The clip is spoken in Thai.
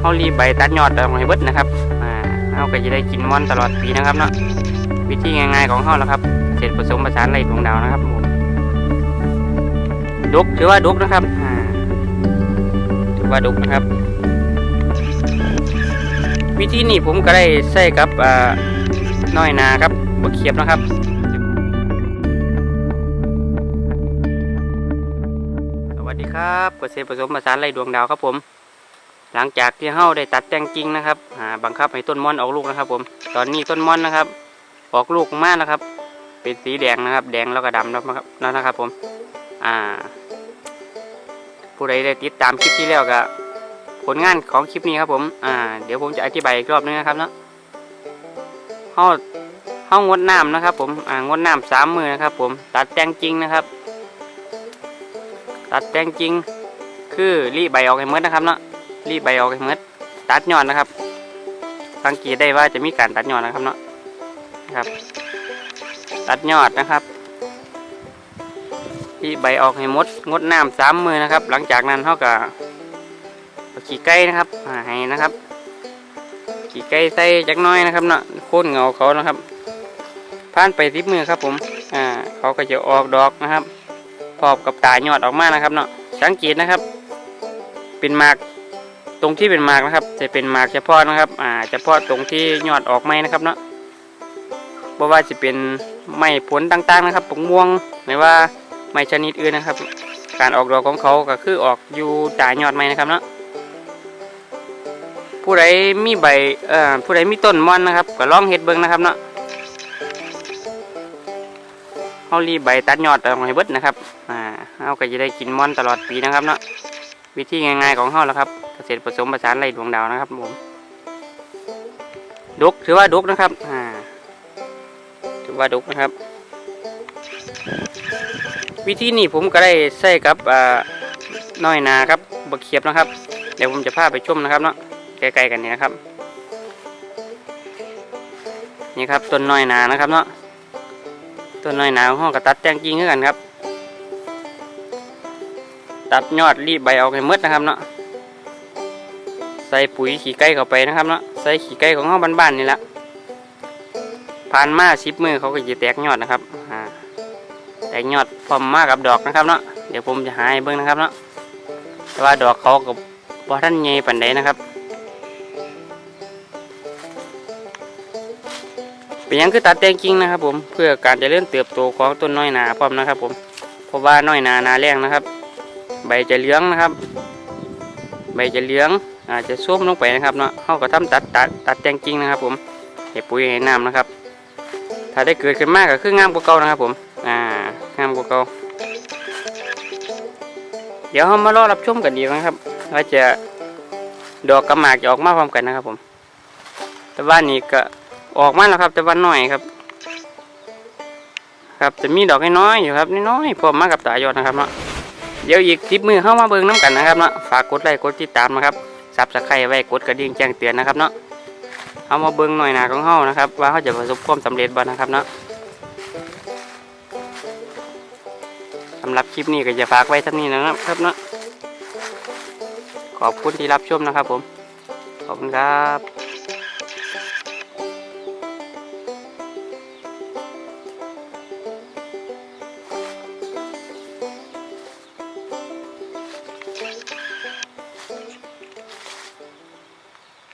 เขารีบใบตัดยอดออกให้เบิดนะครับอ่าเขาก็จะได้กินม่อนตลอดปีนะครับเนาะวิธีง่ายๆของเขาแล้วครับเศษผสมผสานไรดวงดาวนะครับผมดุกถือว่าดุกนะครับอ่าถือว่าดุกนะครับ วิธีนี้ผมก็ได้ใส่กับอ่าน้อยนาครับบกเขียบนะครับสวัสดีครับเกษตรผสมผสานไรดวงดาวครับผม หลังจากที่เฮาได้ตัดแต่งกิ่งนะครับอ่าบังคับให้ต้นม่อนออกลูกนะครับ ผม ตอนนี้ต้นม่อนนะครับ ออกลูกมากนะครับ เป็นสีแดงนะครับ แดงแล้วก็ดำแล้วนะครับนั่นนะครับ ผม อ่า ผู้ใดได้ติดตามคลิปที่แล้วก็ผลงานของคลิปนี้ครับผม อ่า เดี๋ยวผมจะอธิบายอีกรอบนึงนะครับเนาะเฮาเฮางดน้ำนะครับ ผม อ่างดน้ำสามมือนะครับ ผม ตัดแต่งกิ่งนะครับ ตัดแต่งกิ่งคือรีใบออกให้หมดนะครับเนาะ รีบใบออกให้หมดตัดยอดนะครับ สังเกตได้ว่าจะมีการตัดยอดนะครับเนาะครับ ตัดยอดนะครับรีบใบออกให้หมดงดน้ำสามมือนะครับ หลังจากนั้นเขาก็เอาขี้ไก่นะครับอ่าให้นะครับขี้ไก่ใส่จักน้อยนะครับเนาะโค่นเงาเขานะครับผ่านไปสิบมือครับผมอ่าเขาก็จะออกดอกนะครับพร้อมกับตายอดออกมานะครับเนาะสังเกตนะครับ เป็นมาก ตรงที่เป็นมากนะครับ จะเป็นมากเฉพาะนะครับอ่าเฉพาะตรงที่ยอดออกไม้นะครับเนาะเพราะว่าจะเป็นไม้ผลต่างๆนะครับปงม่วงหรือว่าไม้ชนิดอื่นนะครับ การออกดอกของเขาก็คือออกอยู่ตายอดไม้นะครับเนาะผู้ใดมีใบเอ่อผู้ใดมีต้นม่อนนะครับ ก็ลองเฮ็ดเบิ่งนะครับเนาะเฮารีใบตัดยอดออกให้เบิดนะครับอ่าเฮาก็จะได้กินม่อนตลอดปีนะครับเนาะวิธีง่ายๆของเฮาแล้วครับ ษตรผสมผสานไรดวงดาวนะครับผมดุกถือว่าดุกนะครับอ่าถือว่าดุกนะครับ วิธีนี้ผมก็ได้ใส่กับอ่าน้อยนาครับบกเขียบนะครับ เดี๋ยวผมจะพาไปชมนะครับเนาะใกล้ๆกันนี่นะครับ นี่ครับต้นน้อยนานะครับเนาะต้นน้อยนาของเฮาก็ตัดแต่งกิ่งกันครับ ตัดยอดรีบใบออกให้หมดนะครับเนาะ ใส่ปุ๋ยขี้ไก่เข้าไปนะครับเนาะใส่ขี้ไก่ของเฮาบ้านๆนี่แหละผ่านมาสิบมือเขาก็จะแตกยอดนะครับแตกยอดพร้อมมากับดอกนะครับเนาะเดี๋ยวผมจะหาให้เบิ่งนะครับเนาะแต่ว่าดอกเขากับบ่ท่านใหญ่ปานใดนะครับเป็นยังคือตัดแต่งกิ่งนะครับผมเพื่อการจะเริญเติบโตของต้นน้อยนาพร้อมนะครับผมเพราะว่าน้อยนานาแรงนะครับ ใบจะเหลืองนะครับ ใบจะเหลือง อาจจะส้มลงไปนะครับเนาะเขาก็ทำตัดตัดตัดแต่งกิ่งนะครับ ผมให้ปุ๋ยให้น้ำนะครับ ถ้าได้เกิดขึ้นมากก็คืองามกว่าเก่านะครับ ผม อ่างามกว่าเก่าเดี๋ยวเรามารอรับชมกันดีกนะครับว่าจะดอกกระหมากจะออกมาพร้อมกันนะครับ ผม แต่ว่านี้ก็ออกมาแล้วครับ แต่ว่าน้อยครับ ครับจะมีดอกน้อยอยู่ครับน้อยๆพร้อมมากับตายอดนะครับเนาะเดี๋ยวอีกคลิปมือเข้ามาเบิ่งน้ำกันนะครับเนาะฝากกดไลค์กดติดตามนะครับ ซับสไครไว้กดกระดิ่งแจ้งเตือนนะครับเนาะเอามาเบิ้งหน่อยหนาของเฮานะครับ ว่าเขาจะประสบความสำเร็จบ่นะครับเนาะสำหรับคลิปนี้ก็จะฝากไว้ท่านี้นะครับเนาะขอบคุณที่รับชมนะครับผมขอบคุณครับ